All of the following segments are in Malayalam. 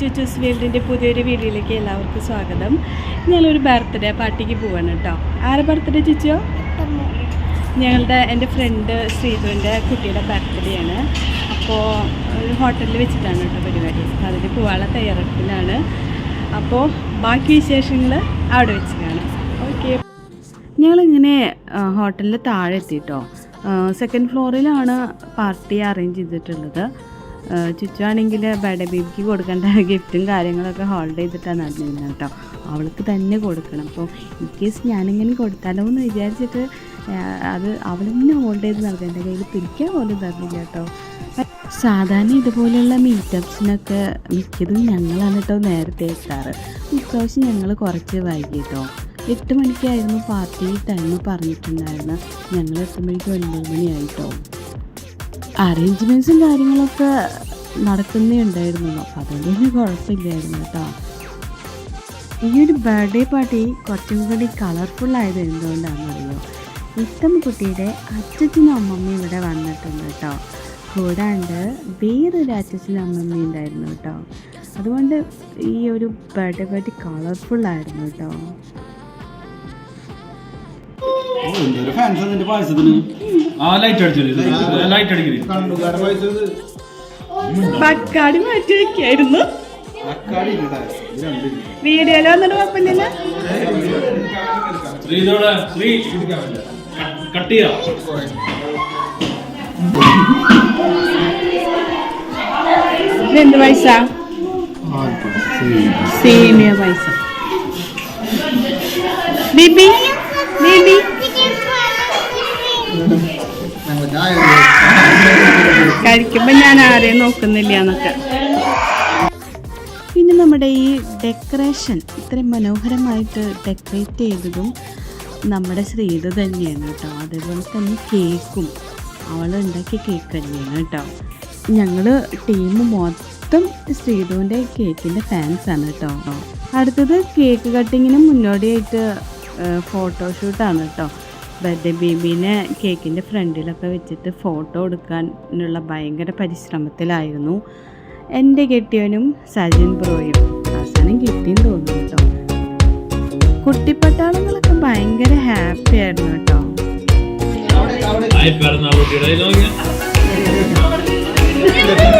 ചുച്ചൂസ് വേൾഡിന്റെ പുതിയൊരു വീഡിയോയിലേക്ക് എല്ലാവർക്കും സ്വാഗതം. ഞങ്ങളൊരു ബർത്ത്ഡേ പാർട്ടിക്ക് പോവാണ് കേട്ടോ. ആരെ ബർത്ത്ഡേ ചിച്ചോ ഞങ്ങളുടെ എന്റെ ഫ്രണ്ട് ശ്രീധുവിന്റെ കുട്ടിയുടെ ബർത്ത്ഡേ ആണ്. അപ്പോൾ ഒരു ഹോട്ടലിൽ വെച്ചിട്ടാണ് കേട്ടോ പരിപാടി. അതിന് പോവാനുള്ള തയ്യാറെടുപ്പിലാണ്. അപ്പോൾ ബാക്കി വിശേഷങ്ങൾ അവിടെ വെച്ച് കാണാം. ഓക്കെ. ഞങ്ങളിങ്ങനെ ഹോട്ടലിൽ താഴെ എത്തിയിട്ടോ സെക്കൻഡ് ഫ്ലോറിലാണ് പാർട്ടി അറേഞ്ച് ചെയ്തിട്ടുള്ളത്. ചുറ്റുവാണെങ്കിൽ ബർത്ത്ഡേ ബേബിക്ക് കൊടുക്കേണ്ട ഗിഫ്റ്റും കാര്യങ്ങളൊക്കെ ഹോൾഡ് ചെയ്തിട്ടാണ് നടന്നിരുന്നത് കേട്ടോ. അവൾക്ക് തന്നെ കൊടുക്കണം. അപ്പോൾ ഇൻ കേസ് ഞാനിങ്ങനെ കൊടുത്താലോ എന്ന് വിചാരിച്ചിട്ട് അത് അവളിങ്ങനെ ഹോൾഡ് ചെയ്ത് നടക്കുക എന്റെ കയ്യിൽ പിരിക്കാൻ പോലും തന്നില്ല കേട്ടോ. സാധാരണ ഇതുപോലെയുള്ള മീറ്റപ്സിനൊക്കെ മിക്കതും ഞങ്ങളാണ് കേട്ടോ നേരത്തെ എത്താറ്. ഇപ്രാവശ്യം ഞങ്ങൾ കുറച്ച് വൈകി കേട്ടോ. എട്ട് മണിക്കായിരുന്നു പാർട്ടി ടൈം പറഞ്ഞിട്ടുണ്ടായിരുന്നു. ഞങ്ങൾ എത്തുമ്പോഴേക്കും ഒൻപത് മണിയായിട്ടോ അറേഞ്ച്മെന്റ്സും കാര്യങ്ങളൊക്കെ നടക്കുന്നേ ഉണ്ടായിരുന്നുള്ളൂ അപ്പോൾ അതുകൊണ്ട് തന്നെ കുഴപ്പമില്ലായിരുന്നു കേട്ടോ. ഈ ഒരു ബർത്ത്ഡേ പാർട്ടി കുറച്ചും കൂടി കളർഫുൾ ആയത് എന്തുകൊണ്ടാണെന്നറിയോ? ഇത്തം കുട്ടിയുടെ അച്ഛനും അമ്മമ്മയും ഇവിടെ വന്നിട്ടുണ്ട് കേട്ടോ. കൂടാണ്ട് വേറൊരു അച്ഛനും അമ്മമ്മയും ഉണ്ടായിരുന്നു കേട്ടോ. അതുകൊണ്ട് ഈ ഒരു ബർത്ത്ഡേ പാർട്ടി കളർഫുൾ ആയിരുന്നു കേട്ടോ. എന്തൊരു ഫാൻസ് നിന്റെ പായസത്തിന്? ആ ലൈറ്റ് അടിച്ചു ലൈറ്റ് അടിക്കരുത്. ബക്കാടി മാറ്റി വെക്കായിരുന്നു. വീഡിയോയിൽ വന്നിട്ട് കുഴപ്പമില്ല ശ്രീ ഇതോടെ ശ്രീ കട്ട് ചെയ്യാം. ഇതെന്ത് പൈസ? സേമിയ പൈസ. ബിബി? ബിബി? കഴിക്കുമ്പോ ഞാൻ ആരെയും നോക്കുന്നില്ല എന്നൊക്കെ. പിന്നെ നമ്മുടെ ഈ ഡെക്കറേഷൻ ഇത്രയും മനോഹരമായിട്ട് ഡെക്കറേറ്റ് ചെയ്തതും നമ്മുടെ ശ്രീത തന്നെയാണ് കേട്ടോ. അതേപോലെ തന്നെ കേക്കും. അവൾ ഉണ്ടാക്കിയ കേക്ക് തന്നെയാണ് കേട്ടോ. ഞങ്ങൾ ടീം മൊത്തം ശ്രീധുവിന്റെ കേക്കിന്റെ ഫാൻസാണ് കേട്ടോ. അടുത്തത് കേക്ക് കട്ടിങ്ങിന് മുന്നോടിയായിട്ട് ഫോട്ടോഷൂട്ടാണ് കേട്ടോ. ബർത്ത്ഡേ ബേബീനെ കേക്കിന്റെ ഫ്രണ്ടിലൊക്കെ വെച്ചിട്ട് ഫോട്ടോ എടുക്കാനുള്ള ഭയങ്കര പരിശ്രമത്തിലായിരുന്നു. എന്റെ കെട്ടിയവനും സജിൻ ബ്രോയും. അവസാനം കിട്ടിയെന്ന് തോന്നുന്നു കേട്ടോ. കുട്ടിപ്പട്ടാളങ്ങളൊക്കെ ഭയങ്കര ഹാപ്പി ആയിരുന്നു കേട്ടോ. ആയി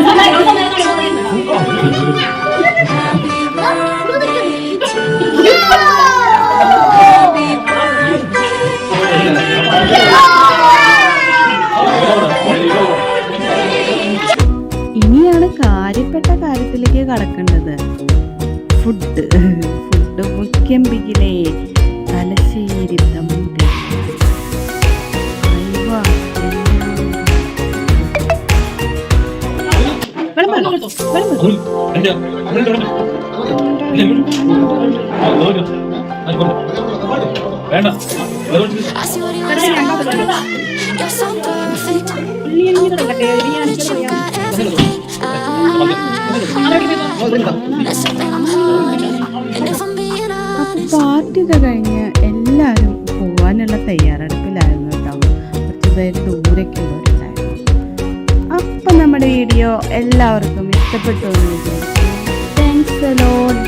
കാര്യത്തിലേക്ക് കടക്കേണ്ടത് ഫുഡ് ഫുഡ് മുഖ്യം ബിഗിലേ തലശ്ശേരി തമുണ്ട് അയ്വാ, വെള്ളം പാർട്ടിയൊക്കെ കഴിഞ്ഞ് എല്ലാവരും പോകാനുള്ള തയ്യാറെടുപ്പിലായിരുന്നു കേട്ടോ. കുറച്ച് പേര് ദൂരേക്ക് ഉള്ളവരുണ്ടായിരുന്നു അപ്പം നമ്മുടെ വീഡിയോ എല്ലാവർക്കും ഇഷ്ടപ്പെട്ടു എന്ന് വിചാരിച്ചു താങ്ക്സ് ലോഡ്